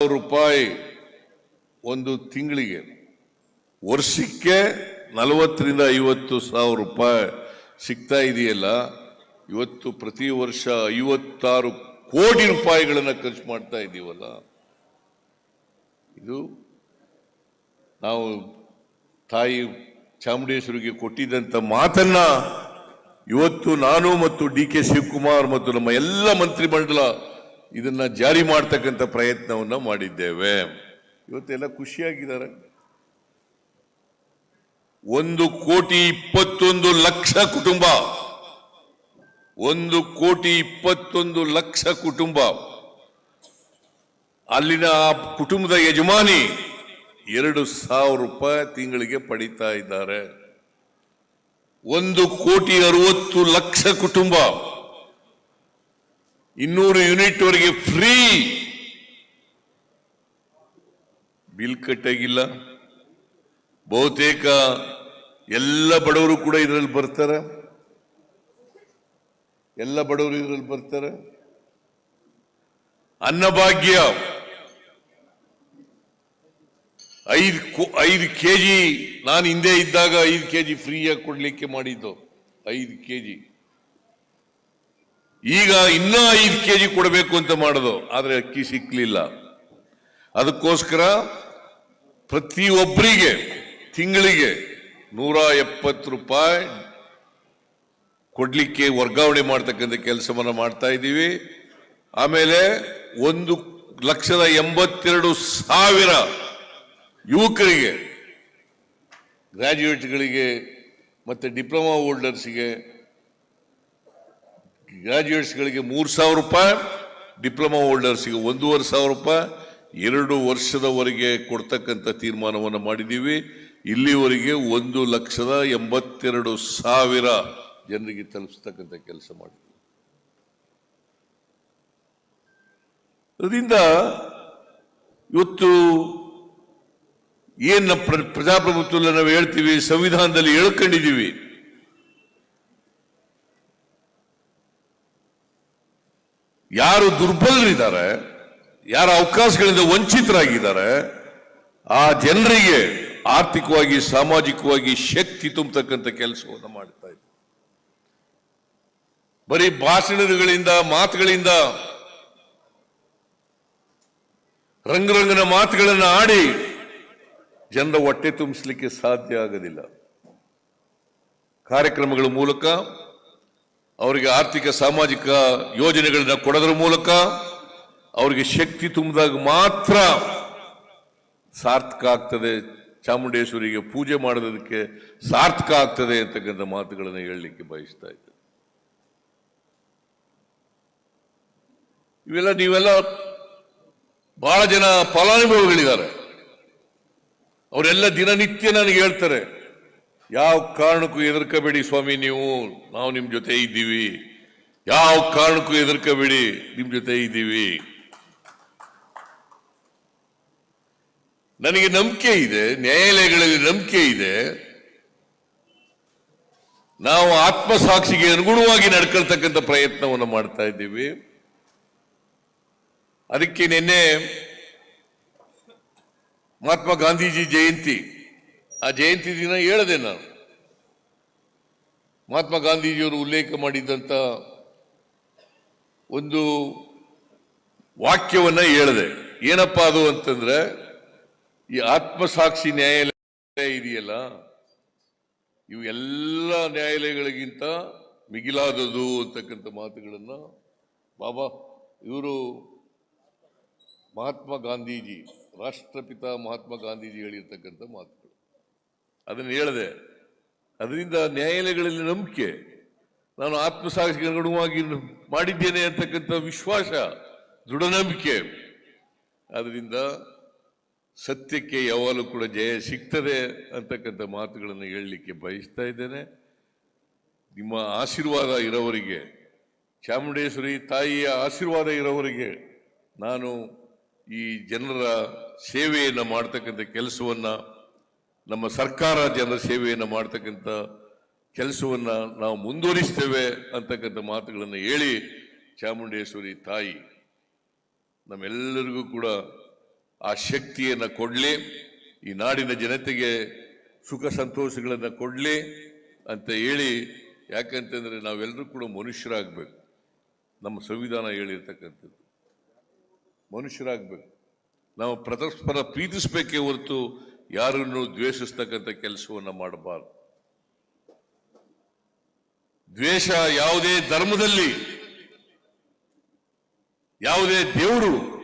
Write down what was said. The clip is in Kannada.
ರೂಪಾಯಿ ಒಂದು ತಿಂಗಳಿಗೆ ವರ್ಷಕ್ಕೆ ನಲವತ್ತರಿಂದ ಐವತ್ತು ಸಾವಿರ ರೂಪಾಯಿ ಸಿಗ್ತಾ ಇದೆಯಲ್ಲ, ಇವತ್ತು ಪ್ರತಿ ವರ್ಷ ಐವತ್ತಾರು ಕೋಟಿ ರೂಪಾಯಿಗಳನ್ನು ಖರ್ಚು ಮಾಡ್ತಾ ಇದ್ದೀವಲ್ಲ ಇದು ನಾವು ತಾಯಿ ಚಾಮುಂಡೇಶ್ವರಿಗೆ ಕೊಟ್ಟಿದ್ದಂಥ ಮಾತನ್ನ ಇವತ್ತು ನಾನು ಮತ್ತು ಡಿ ಕೆ ಶಿವಕುಮಾರ್ ಮತ್ತು ನಮ್ಮ ಎಲ್ಲ ಮಂತ್ರಿಮಂಡಲ ಇದನ್ನ ಜಾರಿ ಮಾಡ್ತಕ್ಕಂಥ ಪ್ರಯತ್ನವನ್ನ ಮಾಡಿದ್ದೇವೆ. ಇವತ್ತೆಲ್ಲ ಖುಷಿಯಾಗಿದ್ದಾರೆ. ಒಂದು ಕೋಟಿ ಇಪ್ಪತ್ತೊಂದು ಲಕ್ಷ ಕುಟುಂಬ. ಒಂದು ಕೋಟಿ ಇಪ್ಪತ್ತೊಂದು ಲಕ್ಷ ಕುಟುಂಬ. ಅಲ್ಲಿನ ಆ ಕುಟುಂಬದ ಯಜಮಾನಿ ಎರಡು ಸಾವಿರ ರೂಪಾಯಿ ತಿಂಗಳಿಗೆ ಪಡಿತಾ ಇದ್ದಾರೆ. ಒಂದು ಕೋಟಿ ಅರವತ್ತು ಲಕ್ಷ ಕುಟುಂಬ ಇನ್ನೂರು ಯೂನಿಟ್ ವರೆಗೆ ಫ್ರೀ. ಬಿಲ್ ಕಟ್ಟಾಗಿಲ್ಲ. ಬಹುತೇಕ ಎಲ್ಲ ಬಡವರು ಕೂಡ ಇದರಲ್ಲಿ ಬರ್ತಾರೆ. ಎಲ್ಲ ಬಡವರು ಇದರಲ್ಲಿ ಬರ್ತಾರೆ. ಅನ್ನಭಾಗ್ಯ. ಐದು ಕೋ- ಐದು ಕೆಜಿ, ನಾನು ಹಿಂದೆ ಇದ್ದಾಗ ಐದು ಕೆ ಜಿ ಫ್ರೀಯಾಗಿ ಕೊಡ್ಲಿಕ್ಕೆ ಮಾಡಿದ್ದು. ಐದು ಕೆಜಿ. ಈಗ ಇನ್ನೂ ಐದು ಕೆಜಿ ಕೊಡಬೇಕು ಅಂತ ಮಾಡೋದು. ಆದರೆ ಅಕ್ಕಿ ಸಿಕ್ಕಲಿಲ್ಲ ಅದಕ್ಕೋಸ್ಕರ ಪ್ರತಿಯೊಬ್ಬರಿಗೆ ತಿಂಗಳಿಗೆ ನೂರ ಎಪ್ಪತ್ತು ರೂಪಾಯಿ ಕೊಡಲಿಕ್ಕೆ ವರ್ಗಾವಣೆ ಮಾಡ್ತಕ್ಕಂಥ ಕೆಲಸವನ್ನು ಮಾಡ್ತಾ ಇದ್ದೀವಿ. ಆಮೇಲೆ ಒಂದು ಲಕ್ಷದ ಎಂಬತ್ತೆರಡು ಸಾವಿರ ಯುವಕರಿಗೆ ಗ್ರಾಜ್ಯುಯೇಟ್ಗಳಿಗೆ ಮತ್ತು ಡಿಪ್ಲೊಮಾ ಹೋಲ್ಡರ್ಸ್ಗೆ ಗ್ರಾಜ್ಯುಯೇಟ್ಸ್ಗಳಿಗೆ ಮೂರು ಸಾವಿರ ರೂಪಾಯಿ ಡಿಪ್ಲೊಮಾ ಹೋಲ್ಡರ್ಸ್ಗೆ ಒಂದೂವರೆ ಸಾವಿರ ರೂಪಾಯಿ. ಎರಡು ವರ್ಷದವರೆಗೆ ಕೊಡ್ತಕ್ಕಂಥ ತೀರ್ಮಾನವನ್ನು ಮಾಡಿದ್ದೀವಿ. ಇಲ್ಲಿವರೆಗೆ ಒಂದು ಲಕ್ಷದ ಎಂಬತ್ತೆರಡು ಸಾವಿರ ಜನರಿಗೆ ತಲುಪಿಸ್ತಕ್ಕಂಥ ಕೆಲಸ ಮಾಡಿದ್ದೀವಿ. ಅದರಿಂದ ಇವತ್ತು ಏನ್ ಪ್ರಜಾಪ್ರಭುತ್ವದಲ್ಲಿ ನಾವು ಹೇಳ್ತೀವಿ, ಸಂವಿಧಾನದಲ್ಲಿ ಹೇಳ್ಕೊಂಡಿದ್ದೀವಿ. ಯಾರು ದುರ್ಬಲರಿದ್ದಾರೆ, ಯಾರ ಅವಕಾಶಗಳಿಂದ ವಂಚಿತರಾಗಿದ್ದಾರೆ, ಆ ಜನರಿಗೆ ಆರ್ಥಿಕವಾಗಿ, ಸಾಮಾಜಿಕವಾಗಿ ಶಕ್ತಿ ತುಂಬತಕ್ಕಂಥ ಕೆಲಸವನ್ನು ಮಾಡ್ತಾ ಇದ್ದಾರೆ. ಬರೀ ಭಾಷಣಗಳಿಂದ, ಮಾತುಗಳಿಂದ, ರಂಗರಂಗನ ಮಾತುಗಳನ್ನು ಆಡಿ ಜನರ ಹೊಟ್ಟೆ ತುಂಬಿಸಲಿಕ್ಕೆ ಸಾಧ್ಯ ಆಗೋದಿಲ್ಲ. ಕಾರ್ಯಕ್ರಮಗಳ ಮೂಲಕ, ಅವರಿಗೆ ಆರ್ಥಿಕ, ಸಾಮಾಜಿಕ ಯೋಜನೆಗಳನ್ನ ಕೊಡೋದ್ರ ಮೂಲಕ ಅವರಿಗೆ ಶಕ್ತಿ ತುಂಬಿದಾಗ ಮಾತ್ರ ಸಾರ್ಥಕ ಆಗ್ತದೆ. ಚಾಮುಂಡೇಶ್ವರಿಗೆ ಪೂಜೆ ಮಾಡೋದಕ್ಕೆ ಸಾರ್ಥಕ ಆಗ್ತದೆ ಅಂತಕ್ಕಂಥ ಮಾತುಗಳನ್ನು ಹೇಳಲಿಕ್ಕೆ ಬಯಸ್ತಾ ಇದ್ದೆ. ಇವೆಲ್ಲ ನೀವೆಲ್ಲ ಬಹಳ ಜನ ಫಲಾನುಭವಿಗಳಿದ್ದಾರೆ. ಅವರೆಲ್ಲ ದಿನನಿತ್ಯ ನನಗೆ ಹೇಳ್ತಾರೆ, ಯಾವ ಕಾರಣಕ್ಕೂ ಎದುರ್ಕಬೇಡಿ ಸ್ವಾಮಿ, ನೀವು, ನಾವು ನಿಮ್ಮ ಜೊತೆ ಇದ್ದೀವಿ. ಯಾವ ಕಾರಣಕ್ಕೂ ಎದುರ್ಕಬೇಡಿ ನಿಮ್ಮ ಜೊತೆ ಇದ್ದೀವಿ. ನನಗೆ ನಂಬಿಕೆ ಇದೆ, ನ್ಯಾಯಾಲಯಗಳಲ್ಲಿ ನಂಬಿಕೆ ಇದೆ. ನಾವು ಆತ್ಮಸಾಕ್ಷಿಗೆ ಅನುಗುಣವಾಗಿ ನಡ್ಕೊಳ್ತಕ್ಕಂಥ ಪ್ರಯತ್ನವನ್ನು ಮಾಡ್ತಾ ಇದ್ದೀವಿ. ಅದಕ್ಕೆ ನಿನ್ನೆ ಮಹಾತ್ಮ ಗಾಂಧೀಜಿ ಜಯಂತಿ. ಆ ಜಯಂತಿ ದಿನ ಹೇಳಿದೆ ನಾನು. ಮಹಾತ್ಮ ಗಾಂಧೀಜಿಯವರು ಉಲ್ಲೇಖ ಮಾಡಿದ್ದಂತ ಒಂದು ವಾಕ್ಯವನ್ನ ಹೇಳಿದೆ. ಏನಪ್ಪಾ ಅದು ಅಂತಂದ್ರೆ, ಈ ಆತ್ಮಸಾಕ್ಷಿ ನ್ಯಾಯಾಲಯ ಇದೆಯಲ್ಲ, ಇವು ಎಲ್ಲ ನ್ಯಾಯಾಲಯಗಳಿಗಿಂತ ಮಿಗಿಲಾದದು ಅಂತಕ್ಕಂಥ ಮಾತುಗಳನ್ನ ಬಾಬಾ, ಇವರು ಮಹಾತ್ಮ ಗಾಂಧೀಜಿ ರಾಷ್ಟ್ರಪಿತ ಮಹಾತ್ಮ ಗಾಂಧೀಜಿ ಹೇಳಿರ್ತಕ್ಕಂಥ ಮಾತುಗಳು. ಅದನ್ನು ಹೇಳಿದೆ, ಅದರಿಂದ ನ್ಯಾಯಾಲಯಗಳಲ್ಲಿ ನಂಬಿಕೆ, ನಾನು ಆತ್ಮಸಾಕ್ಷಿಗೆ ಅನುಗುಣವಾಗಿ ಮಾಡಿದ್ದೇನೆ ಅಂತಕ್ಕಂಥ ವಿಶ್ವಾಸ ದೃಢ ನಂಬಿಕೆ ಅದರಿಂದ ಸತ್ಯಕ್ಕೆ ಯಾವಾಗಲೂ ಕೂಡ ಜಯ ಸಿಗ್ತದೆ ಅಂತಕ್ಕಂಥ ಮಾತುಗಳನ್ನು ಹೇಳಲಿಕ್ಕೆ ಬಯಸ್ತಾ ಇದ್ದೇನೆ. ನಿಮ್ಮ ಆಶೀರ್ವಾದ ಇರೋವರಿಗೆ, ಚಾಮುಂಡೇಶ್ವರಿ ತಾಯಿಯ ಆಶೀರ್ವಾದ ಇರೋವರಿಗೆ ನಾನು ಈ ಜನರ ಸೇವೆಯನ್ನು ಮಾಡ್ತಕ್ಕಂಥ ಕೆಲಸವನ್ನು, ನಮ್ಮ ಸರ್ಕಾರ ಜನರ ಸೇವೆಯನ್ನು ಮಾಡ್ತಕ್ಕಂಥ ಕೆಲಸವನ್ನು ನಾವು ಮುಂದುವರಿಸ್ತೇವೆ ಅಂತಕ್ಕಂಥ ಮಾತುಗಳನ್ನು ಹೇಳಿ ಚಾಮುಂಡೇಶ್ವರಿ ತಾಯಿ ನಮ್ಮೆಲ್ಲರಿಗೂ ಕೂಡ ಆ ಶಕ್ತಿಯನ್ನು ಕೊಡಲಿ, ಈ ನಾಡಿನ ಜನತೆಗೆ ಸುಖ ಸಂತೋಷಗಳನ್ನು ಕೊಡಲಿ ಅಂತ ಹೇಳಿ, ಯಾಕಂತಂದರೆ ನಾವೆಲ್ಲರೂ ಕೂಡ ಮನುಷ್ಯರಾಗಬೇಕು. ನಮ್ಮ ಸಂವಿಧಾನ ಹೇಳಿರ್ತಕ್ಕಂಥದ್ದು. ಮನುಷ್ಯರಾಗಬೇಕು. ನಾವು ಪರಸ್ಪರ ಪ್ರೀತಿಸಬೇಕೇ ಹೊರತು ಯಾರನ್ನು ದ್ವೇಷಿಸ್ತಕ್ಕಂಥ ಕೆಲಸವನ್ನ ಮಾಡಬಾರದು. ದ್ವೇಷ ಯಾವುದೇ ಧರ್ಮದಲ್ಲಿ ಯಾವುದೇ ದೇವರು